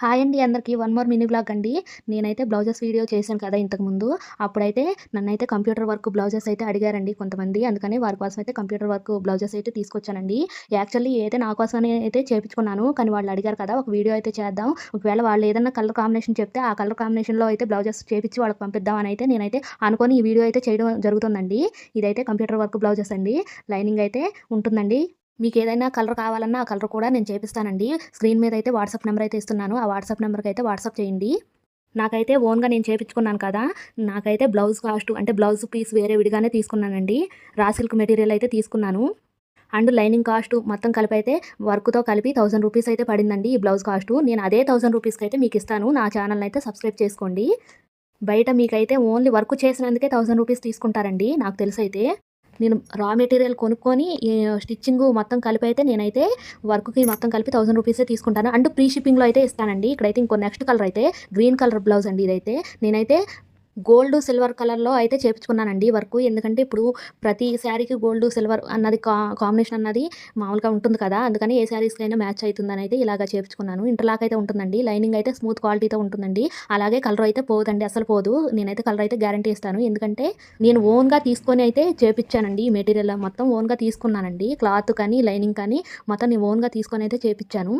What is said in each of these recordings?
Hi అండి అందరికీ. One more mini blog అండి. నేనైతే బ్లౌజెస్ వీడియో చేశాను కదా ఇంతకుముందు అప్పుడైతే నన్నైతే కంప్యూటర్ వర్క్ బ్లౌజెస్ అయితే అడిగారండి కొంతమంది. అందుకని వారి కోసం అయితే కంప్యూటర్ వర్క్ బ్లౌజెస్ అయితే తీసుకొచ్చానండి. యాక్చువల్లీ అయితే నా కోసమనే అయితే చేపించుకున్నాను కానీ వాళ్ళు అడిగారు కదా ఒక వీడియో అయితే చేద్దాం. ఒకవేళ వాళ్ళు ఏదైనా కలర్ కాంబినేషన్ చెప్తే ఆ కలర్ కాంబినేషన్లో అయితే బ్లౌజెస్ చేపించి వాళ్ళకి పంపిద్దాం అని అయితే నేనైతే అనుకొని ఈ వీడియో అయితే చేయడం జరుగుతుందండి. ఇదైతే కంప్యూటర్ వర్క్ బ్లౌజెస్ అండి. లైనింగ్ అయితే ఉంటుందండి. మీకు ఏదైనా కలర్ కావాలన్నా ఆ కలర్ కూడా నేను చేపిస్తానండి. స్క్రీన్ మీద అయితే వాట్సాప్ నెంబర్ అయితే ఇస్తున్నాను. ఆ వాట్సాప్ నెంబర్కి అయితే వాట్సాప్ చేయండి. నాకైతే ఓన్గా నేను చేపించుకున్నాను కదా నాకైతే బ్లౌజ్ కాస్ట్ అంటే బ్లౌజ్ పీస్ వేరే విడిగానే తీసుకున్నానండి. రా సిల్క్ మెటీరియల్ అయితే తీసుకున్నాను. అండ్ లైనింగ్ కాస్ట్ మొత్తం కలిపి అయితే వర్క్తో కలిపి థౌసండ్ రూపీస్ అయితే పడిందండి ఈ బ్లౌజ్ కాస్ట్. నేను అదే థౌసండ్ రూపీస్కి అయితే మీకు ఇస్తాను. నా ఛానల్ అయితే సబ్స్క్రైబ్ చేసుకోండి. బయట మీకైతే ఓన్లీ వర్క్ చేసినందుకే థౌసండ్ రూపీస్ తీసుకుంటారండి నాకు తెలిసి అయితే నేను రా మెటీరియల్ కొనుక్కొని స్టిచ్చింగ్ మొత్తం కలిపి అయితే నేనైతే వర్క్కి మొత్తం కలిపి థౌసండ్ రూపీసే తీసుకుంటాను. అండ్ ప్రీ షిప్పింగ్లో అయితే ఇస్తానండి. ఇక్కడైతే ఇంకో నెక్స్ట్ కలర్ అయితే గ్రీన్ కలర్ బ్లౌజ్ అండి ఇదైతే. నేనైతే గోల్డ్ సిల్వర్ కలర్లో అయితే చేపించుకున్నానండి వర్క్. ఎందుకంటే ఇప్పుడు ప్రతి శారీకి గోల్డ్ సిల్వర్ అన్నది కా కాంబినేషన్ అన్నది మామూలుగా ఉంటుంది కదా. అందుకని ఏ శారీస్కి అయినా మ్యాచ్ అవుతుందని అయితే ఇలాగా చేపించుకున్నాను. ఇంటర్లాక్ అయితే ఉంటుందండి. లైనింగ్ అయితే స్మూత్ క్వాలిటీతో ఉంటుందండి. అలాగే కలర్ అయితే పోదండి అసలు పోదు. నేనైతే కలర్ అయితే గ్యారంటీ ఇస్తాను. ఎందుకంటే నేను ఓన్గా తీసుకొని అయితే చేపించానండి ఈ మెటీరియల్ మొత్తం ఓన్గా తీసుకున్నానండి. క్లాత్ కానీ లైనింగ్ కానీ మొత్తం నేను ఓన్గా తీసుకొని అయితే చేపించాను.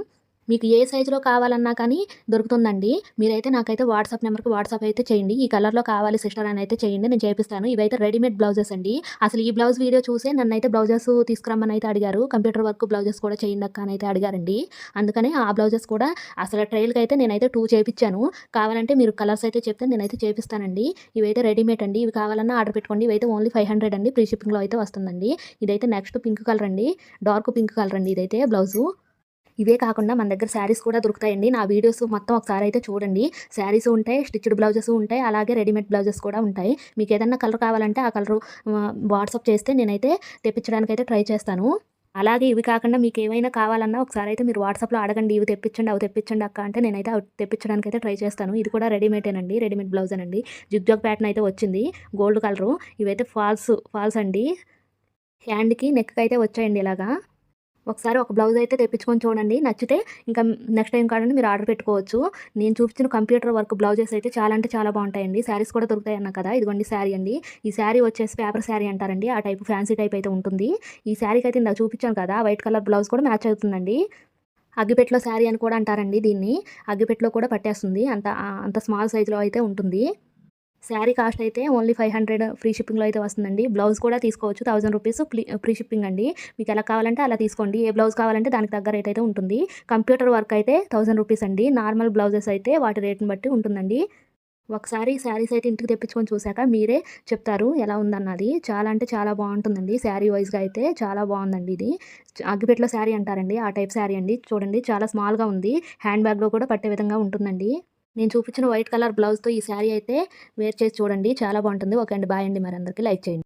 మీకు ఏ సైజులో కావాలన్నా కానీ దొరుకుతుందండి. మీరైతే నాకైతే వాట్సాప్ నెంబర్కి వాట్సాప్ అయితే చేయండి. ఈ కలర్లో కావాలి సిస్టర్ అని అయితే చేయండి. నేను చేపిస్తాను. ఇవైతే రెడీమేడ్ బ్లౌజెస్ అండి. అసలు ఈ బ్లౌజ్ వీడియో చూసే నన్ను అయితే బ్లౌజెస్ తీసుకురమ్మని అయితే అడిగారు. కంప్యూటర్ వర్క్ బ్లౌజెస్ కూడా చేయండి అక్క అని అయితే అడిగారండి. అందుకనే ఆ బ్లౌజెస్ కూడా అసలు ట్రైల్కి అయితే నేనైతే టూ చేపించాను కావాలంటే మీరు కలర్స్ అయితే చెప్తే నేనైతే చేపిస్తానండి. ఇవైతే రెడీమేడ్ అండి. ఇవి కావాలన్నా ఆర్డర్ పెట్టుకోండి. ఇవైతే ఓన్లీ ఫైవ్ హండ్రెడ్ అండి. ప్రీ షిప్పింగ్లో అయితే వస్తుందండి. ఇదైతే నెక్స్ట్ పింక్ కలర్ అండి. డార్క్ పింక్ కలర్ అండి ఇదైతే బ్లౌజు ఇవే కాకుండా మన దగ్గర శారీస్ కూడా దొరుకుతాయండి. నా వీడియోస్ మొత్తం ఒకసారి అయితే చూడండి. శారీస్ ఉంటాయి స్టిచ్డ్ బ్లౌజెస్ ఉంటాయి అలాగే రెడీమేడ్ బ్లౌజెస్ కూడా ఉంటాయి. మీకు ఏదన్నా కలర్ కావాలంటే ఆ కలర్ వాట్సాప్ చేస్తే నేనైతే తెప్పించడానికి అయితే ట్రై చేస్తాను. అలాగే ఇవి కాకుండా మీకు ఏమైనా కావాలన్నా ఒకసారి అయితే మీరు వాట్సాప్లో అడగండి. ఇవి తెప్పించండి అవి తెప్పించండి అక్క అంటే నేనైతే అవి తెప్పించడానికి అయితే ట్రై చేస్తాను. ఇది కూడా రెడీమేడేనండి రెడీమేడ్ బ్లౌజ్ అనండి. జిగ్జాగ్ ప్యాటర్న్ అయితే వచ్చింది గోల్డ్ కలరు. ఇవైతే ఫాల్స్ ఫాల్స్ అండి. హ్యాండ్కి నెక్కి అయితే వచ్చాయండి ఇలాగా. ఒకసారి ఒక బ్లౌజ్ అయితే తెప్పించుకొని చూడండి. నచ్చితే ఇంకా నెక్స్ట్ టైం కాడండి మీరు ఆర్డర్ పెట్టుకోవచ్చు. నేను చూపించిన కంప్యూటర్ వర్క్ బ్లౌజెస్ అయితే చాలా అంటే చాలా బాగుంటాయండి. శారీస్ కూడా దొరుకుతాయి అన్న కదా. ఇదిగోండి శారీ అండి. ఈ శారీ వచ్చేసి పేపర్ శారీ అంటారండి. ఆ టైప్ ఫ్యాన్సీ టైప్ అయితే ఉంటుంది. ఈ శారీకి అయితే ఇందాక చూపించాను కదా వైట్ కలర్ బ్లౌజ్ కూడా మ్యాచ్ అవుతుందండి. అగ్గిపెట్లో శారీ అని కూడా అంటారండి దీన్ని. అగ్గిపెట్లో కూడా పట్టేస్తుంది. అంత అంత స్మాల్ సైజులో అయితే ఉంటుంది. శారీ కాస్ట్ అయితే ఓన్లీ ఫైవ్ హండ్రెడ్ ఫ్రీ షిప్పింగ్లో అయితే వస్తుందండి. బ్లౌజ్ కూడా తీసుకోవచ్చు. థౌసండ్ రూపీస్ ఫ్రీ షిప్పింగ్ అండి. మీకు ఎలా కావాలంటే అలా తీసుకోండి. ఏ బ్లౌజ్ కావాలంటే దానికి తగ్గ రేట్ అయితే ఉంటుంది. కంప్యూటర్ వర్క్ అయితే థౌసండ్ రూపీస్ అండి. నార్మల్ బ్లౌజెస్ అయితే వాటి రేట్ని బట్టి ఉంటుందండి. ఒకసారి శారీస్ అయితే ఇంటికి తెప్పించుకొని చూశాక మీరే చెప్తారు ఎలా ఉందన్నది. చాలా అంటే చాలా బాగుంటుందండి. శారీ వైజ్గా అయితే చాలా బాగుందండి ఇది. అగ్గిపెట్లో శారీ అంటారండి. ఆ టైప్ శారీ అండి. చూడండి చాలా స్మాల్గా ఉంది. హ్యాండ్ బ్యాగ్లో కూడా పట్టే విధంగా ఉంటుందండి. నేను చూపించిన వైట్ కలర్ బ్లౌజ్తో ఈ శారీ అయితే వేర్ చేసి చూడండి. చాలా బాగుంటుంది. ఓకే అండి. బాయ్ అండి మరి అందరికీ. లైక్ చేయండి.